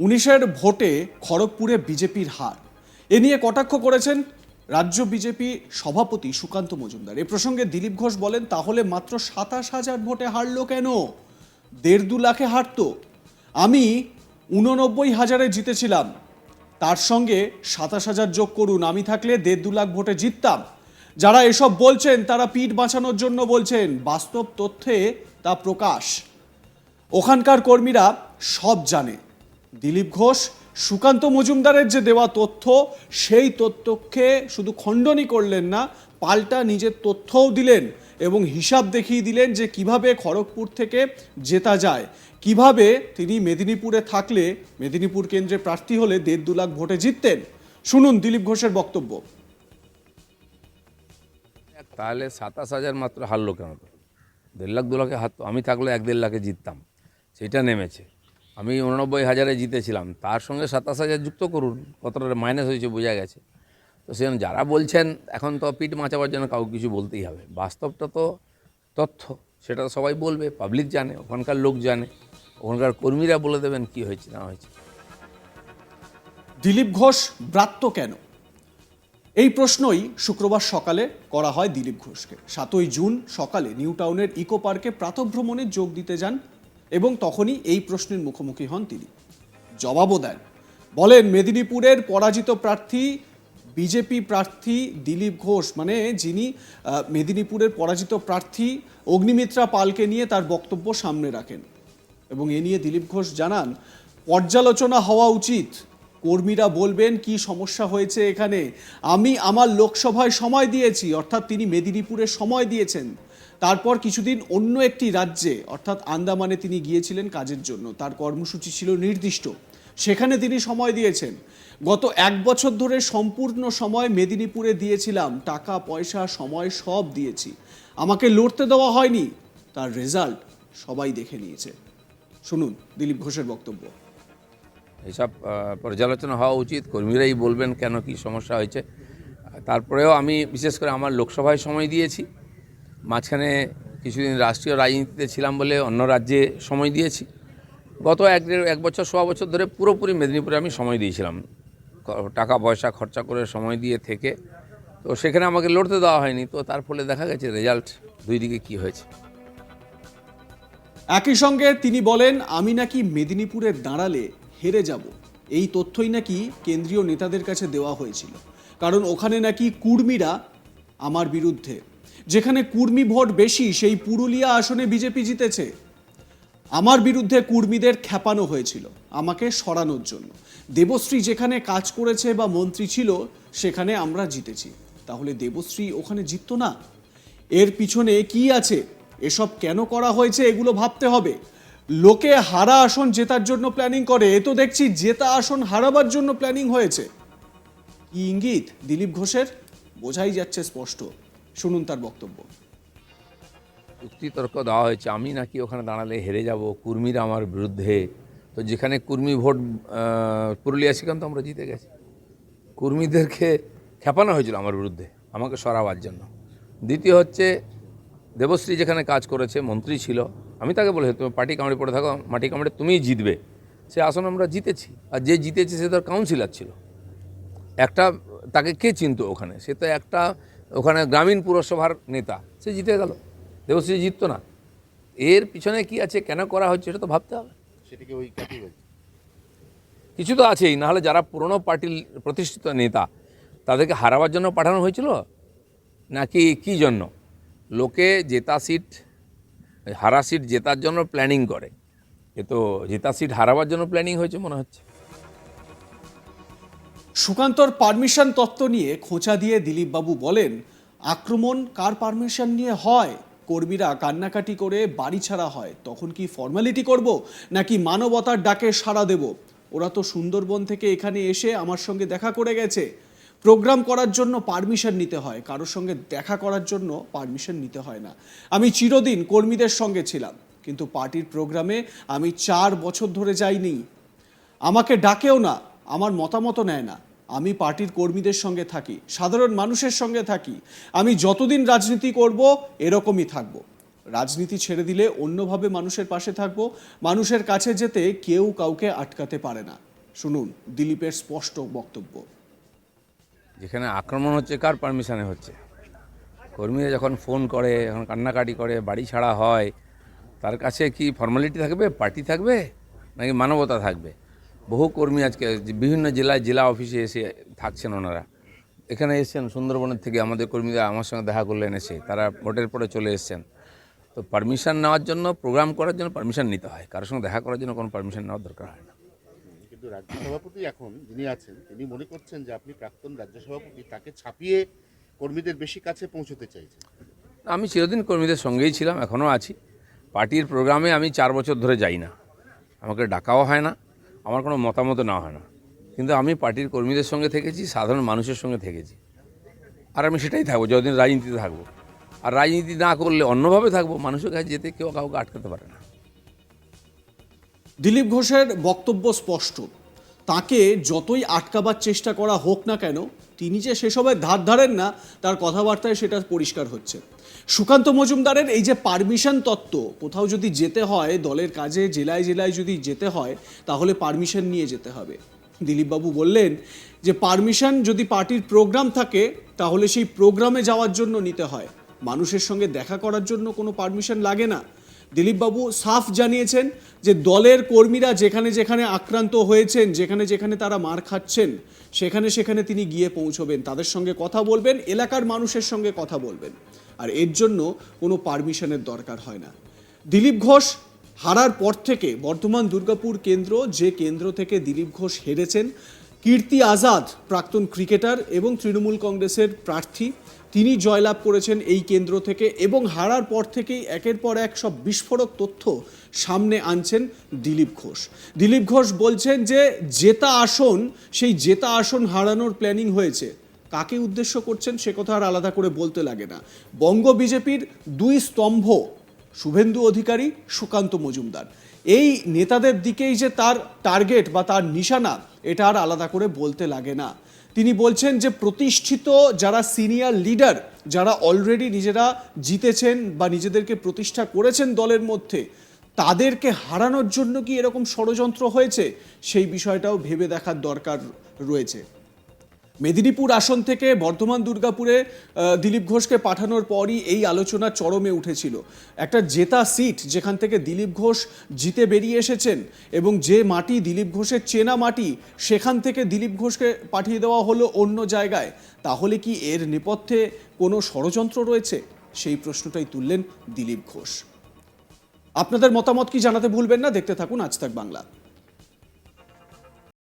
উনিশের ভোটে খড়গপুরে বিজেপির হার। এ নিয়ে কটাক্ষ করেছেন রাজ্য বিজেপি সভাপতি সুকান্ত মজুমদার। এ প্রসঙ্গে দিলীপ ঘোষ বলেন, তাহলে মাত্র সাতাশ হাজার ভোটে হারলো কেন? দেড় দু লাখে হারতো। আমি উননব্বই হাজারে জিতেছিলাম। তার সঙ্গে সাতাশ হাজার যোগ করুন। আমি থাকলে দেড় দু লাখ ভোটে জিততাম। যারা এসব বলছেন, তারা পিঠ বাঁচানোর জন্য বলছেন, বাস্তব তথ্যে তা প্রকাশ। ওখানকার কর্মীরা সব জানে। দিলীপ ঘোষ, সুকান্ত মজুমদারের যে দেওয়া তথ্য, সেই তথ্যকে শুধু খণ্ডনই করলেন না, পাল্টা নিজের তথ্যও দিলেন এবং হিসাব দেখিয়ে দিলেন যে কীভাবে খড়গপুর থেকে জেতা যায়। কীভাবে তিনি মেদিনীপুরে থাকলে, মেদিনীপুর কেন্দ্রে প্রার্থী হলে দেড় দু লাখ ভোটে জিততেন। শুনুন দিলীপ ঘোষের বক্তব্য। তাহলে সাতাশ হাজার মাত্র হারলো কেন? দেড় লাখ, দু লাখে হারতো আমি থাকলে এক দেড় লাখে জিততাম। সেটা নেমেছে। আমি উননব্বই হাজারে জিতেছিলাম। তার সঙ্গে সাতাশ হাজার যুক্ত করুন, কতটা মাইনাস হয়েছে বোঝা গেছে। তো সেরকম যারা বলছেন, এখন তো পিঠ মাচাবার জন্য কাউকে কিছু বলতেই হবে। বাস্তবটা তো তথ্য, সেটা সবাই বলবে পাবলিক জানে, ওখানকার লোক জানে, ওখানকার কর্মীরা বলে দেবেন কি হয়েছে, না হয়েছে। দিলীপ ঘোষ ব্রাত্য কেন? এই প্রশ্নই শুক্রবার সকালে করা হয় দিলীপ ঘোষকে। সাতই জুন সকালে নিউ টাউনের ইকো পার্কে প্রাতভ্রমণে যোগ দিতে যান এবং তখনই এই প্রশ্নের মুখোমুখি হন তিনি। জবাবও দেন। বলেন, মেদিনীপুরের পরাজিত প্রার্থী, বিজেপি প্রার্থী দিলীপ ঘোষ মানে যিনি মেদিনীপুরের পরাজিত প্রার্থী অগ্নিমিত্রা পালকে নিয়ে তার বক্তব্য সামনে রাখেন। এবং এ নিয়ে দিলীপ ঘোষ জানান, পর্যালোচনা হওয়া উচিত। কর্মীরা বলবেন কি সমস্যা হয়েছে এখানে। আমি আমার লোকসভায় সময় দিয়েছি, অর্থাৎ তিনি মেদিনীপুরে সময় দিয়েছেন। তারপর কিছুদিন অন্য একটি রাজ্যে অর্থাৎ আন্দামানে তিনি গিয়েছিলেন কাজের জন্য। তার কর্মসূচি ছিল নির্দিষ্ট। সেখানে তিনি সময় দিয়েছেন। গত এক বছর ধরে সম্পূর্ণ সময় মেদিনীপুরে দিয়েছিলাম। টাকা পয়সা সময় সব দিয়েছি। আমাকে লড়তে দেওয়া হয়নি। তার রেজাল্ট সবাই দেখে নিয়েছে। শুনুন দিলীপ ঘোষের বক্তব্য। এইসব আহ, পর্যালোচনা হওয়া উচিত। কর্মীরাই বলবেন কেন কি সমস্যা হয়েছে। তারপরেও আমি বিশেষ করে আমার লোকসভায় সময় দিয়েছি। মাঝখানে কিছুদিন রাষ্ট্রীয় রাজনীতিতে ছিলাম বলে অন্য রাজ্যে সময় দিয়েছি। গত এক দেড়, এক বছর, সোয়া বছর ধরে পুরোপুরি মেদিনীপুরে আমি সময় দিয়েছিলাম। টাকা, পয়সা, খরচা করে সময় দিয়ে থেকে। তো সেখানে আমাকে লড়তে দেওয়া হয়নি। তো তার ফলে দেখা গেছে রেজাল্ট দুই দিকে কী হয়েছে। একই সঙ্গে তিনি বলেন, আমি নাকি মেদিনীপুরে দাঁড়ালে হেরে যাব। এই তথ্যই নাকি কেন্দ্রীয় নেতাদের কাছে দেওয়া হয়েছিল। কারণ ওখানে নাকি কুর্মীরা আমার বিরুদ্ধে যেখানে কুর্মী ভোট বেশি, সেই পুরুলিয়া আসনে বিজেপি জিতেছে। আমার বিরুদ্ধে কুর্মীদের খ্যাপানো হয়েছিল, আমাকে সরানোর জন্য। দেবশ্রী যেখানে কাজ করেছে বা মন্ত্রী ছিল, সেখানে আমরা জিতেছি। তাহলে দেবশ্রী ওখানে জিততো না? এর পিছনে কি আছে? এসব কেন করা হয়েছে এগুলো ভাবতে হবে। লোকে হারা আসন জেতার জন্য প্ল্যানিং করে, এ তো দেখছি জেতা আসন হারাবার জন্য প্ল্যানিং হয়েছে। কি ইঙ্গিত, দিলীপ ঘোষের? বোঝাই যাচ্ছে স্পষ্ট। শুনুন তার বক্তব্য। যুক্তিতর্ক দেওয়া হয়েছে, আমি নাকি ওখানে দাঁড়ালে হেরে যাব, কুর্মীরা আমার বিরুদ্ধে। তো যেখানে কুর্মী ভোট পুরুলিয়া, সেখানে তো আমরা জিতে গেছি। কুর্মীদেরকে খেপানো হয়েছিল আমার বিরুদ্ধে, আমাকে সরাবার জন্য। দ্বিতীয় হচ্ছে, দেবশ্রী যেখানে কাজ করেছে, মন্ত্রী ছিল, আমি তাকে বলেছি, তুমি পার্টি কামড়ে পড়ে থাকো, মাটি কামড়ে তুমিই জিতবে। সে আসন আমরা জিতেছি, আর যে জিতেছে সে তার কাউন্সিলার ছিল। একটা, তাকে কে চিনত ওখানে? সে তো একটা ওখানে গ্রামীণ পুরসভার নেতা সে জিতে গেল। দেবশ্রী জিততো না। এর পিছনে কি আছে কেন করা হচ্ছে এটা তো ভাবতে হবে। সেটাকে ওই কিছু তো আছেই নাহলে যারা পুরনো পার্টির প্রতিষ্ঠিত নেতা তাদেরকে হারাবার জন্য পাঠানো হয়েছিল? নাকি কি জন্য? লোকে জেতা সিট হারা সিট জেতার জন্য প্ল্যানিং করে। এ তো জেতা সিট হারাবার জন্য প্ল্যানিং হয়েছে মনে হচ্ছে। সুকান্তর পারমিশন তত্ত্ব নিয়ে খোঁচা দিয়ে দিলীপবাবু বলেন, আক্রমণ কার পারমিশন নিয়ে হয়? কর্মীরা কান্নাকাটি করে বাড়ি ছাড়া হয়, তখন কি ফর্মালিটি করব, নাকি মানবতার ডাকে সাড়া দেব? ওরা তো সুন্দরবন থেকে এখানে এসে আমার সঙ্গে দেখা করে গেছে। প্রোগ্রাম করার জন্য পারমিশন নিতে হয়, কারোর সঙ্গে দেখা করার জন্য পারমিশন নিতে হয় না। আমি চিরদিন কর্মীদের সঙ্গে ছিলাম, কিন্তু পার্টির প্রোগ্রামে আমি চার বছর ধরে যাইনি। আমাকে ডাকেও না আমার মতামত নেয় না। আমি পার্টির কর্মীদের সঙ্গে থাকি, সাধারণ মানুষের সঙ্গে থাকি। আমি যতদিন রাজনীতি করব, এরকমই থাকব। রাজনীতি ছেড়ে দিলে অন্যভাবে মানুষের পাশে থাকব। মানুষের কাছে যেতে কেউ কাউকে আটকাতে পারে না। শুনুন, দিলীপের স্পষ্ট বক্তব্য। যেখানে আক্রমণ হচ্ছে, কার পারমিশনে হচ্ছে? কর্মীরা যখন ফোন করে, যখন কান্নাকাটি করে, বাড়ি ছাড়া হয়, তার কাছে কি ফর্মালিটি থাকবে? পার্টি থাকবে? নাকি মানবতা থাকবে? বহু কর্মী আজকে বিভিন্ন জেলায় জেলা অফিসে এসে থাকছেন ওনারা। এখানে এসেছেন সুন্দরবনের থেকে আমাদের কর্মীরা আমার সঙ্গে দেখা করলেন এসে তারা ভোটের পরে চলে এসেছেন। তো পারমিশন নেওয়ার জন্য প্রোগ্রাম করার জন্য পারমিশন নিতে হয়। কারোর সঙ্গে দেখা করার জন্য কোনো পারমিশন নেওয়ার দরকার হয় না। কিন্তু রাজ্য সভাপতি এখন যিনি আছেন তিনি মনে করছেন যে আপনি প্রাক্তন রাজ্য সভাপতি তাকে ছাপিয়ে কর্মীদের বেশি কাছে পৌঁছতে চাইছেন। আমি চিরদিন কর্মীদের সঙ্গেই ছিলাম এখনও আছি। পার্টির প্রোগ্রামে আমি চার বছর ধরে যাই না। আমাকে ডাকাও হয় না। আমার কোনো মতামত না হয় না। কিন্তু আমি পার্টির কর্মীদের সঙ্গে থেকেছি, সাধারণ মানুষের সঙ্গে থেকেছি। আর আমি সেটাই থাকব, যতদিন রাজনীতিতে থাকব। আর রাজনীতি না করলে অন্যভাবে থাকব, মানুষের কাছে যেতে কেউ কাউকে আটকাতে পারে না। দিলীপ ঘোষের বক্তব্য স্পষ্ট। তাকে যতই আটকাবার চেষ্টা করা হোক না কেন, তিনি যে সেসবের ধার ধারেন না, তার কথাবার্তায় সেটা পরিষ্কার হচ্ছে। সুকান্ত মজুমদারের এই যে পারমিশন তত্ত্ব, কোথাও যদি যেতে হয়, দলের কাজে জেলায় জেলায় যদি যেতে হয়, তাহলে পারমিশন নিয়ে যেতে হবে। দিলীপবাবু বললেন যে পারমিশন যদি পার্টির প্রোগ্রাম থাকে, তাহলে সেই প্রোগ্রামে যাওয়ার জন্য নিতে হয়। মানুষের সঙ্গে দেখা করার জন্য কোনো পারমিশন লাগে না। দিলীপবাবু সাফ জানিয়েছেন যে দলের কর্মীরা যেখানে যেখানে আক্রান্ত হয়েছেন, যেখানে যেখানে তারা মার খাচ্ছেন, সেখানে সেখানে তিনি গিয়ে পৌঁছবেন। তাদের সঙ্গে কথা বলবেন, এলাকার মানুষের সঙ্গে কথা বলবেন। আর এর জন্য কোনো পারমিশনের দরকার হয় না। দিলীপ ঘোষ হারার পর থেকে বর্ধমান দুর্গাপুর কেন্দ্র, যে কেন্দ্র থেকে দিলীপ ঘোষ হেরেছেন, কীর্তি আজাদ, প্রাক্তন ক্রিকেটার এবং তৃণমূল কংগ্রেসের প্রার্থী, তিনি জয়লাভ করেছেন এই কেন্দ্র থেকে এবং হারার পর থেকেই একের পর এক সব বিস্ফোরক তথ্য সামনে আনছেন দিলীপ ঘোষ। দিলীপ ঘোষ বলছেন যে, জেতা আসন, সেই জেতা আসন হারানোর প্ল্যানিং হয়েছে। কাকে উদ্দেশ্য করছেন সে কথা আর আলাদা করে বলতে লাগে না। বঙ্গ বিজেপির দুই স্তম্ভ, শুভেন্দু অধিকারী, সুকান্ত মজুমদার। এই নেতাদের দিকেই যে তার টার্গেট বা তার নিশানা, এটা আর আলাদা করে বলতে লাগে না। তিনি বলছেন যে প্রতিষ্ঠিত যারা সিনিয়র লিডার যারা অলরেডি নিজেরা জিতেছেন বা নিজেদেরকে প্রতিষ্ঠা করেছেন দলের মধ্যে, তাদেরকে হারানোর জন্য কি এরকম ষড়যন্ত্র হয়েছে? সেই বিষয়টাও ভেবে দেখার দরকার রয়েছে। মেদিনীপুর আসন থেকে বর্ধমান দুর্গাপুরে দিলীপ ঘোষকে পাঠানোর পরই এই আলোচনা চরমে উঠেছিল। একটা জেতা সিট যেখান থেকে দিলীপ ঘোষ জিতে বেরিয়ে এসেছেন এবং যে মাটি দিলীপ ঘোষের চেনা মাটি সেখান থেকে দিলীপ ঘোষকে পাঠিয়ে দেওয়া হলো অন্য জায়গায়। তাহলে কি এর নেপথ্যে কোনো ষড়যন্ত্র রয়েছে? সেই প্রশ্নটাই তুললেন দিলীপ ঘোষ। আপনাদের মতামত কি জানাতে ভুলবেন না? দেখতে থাকুন আজ তাক বাংলা।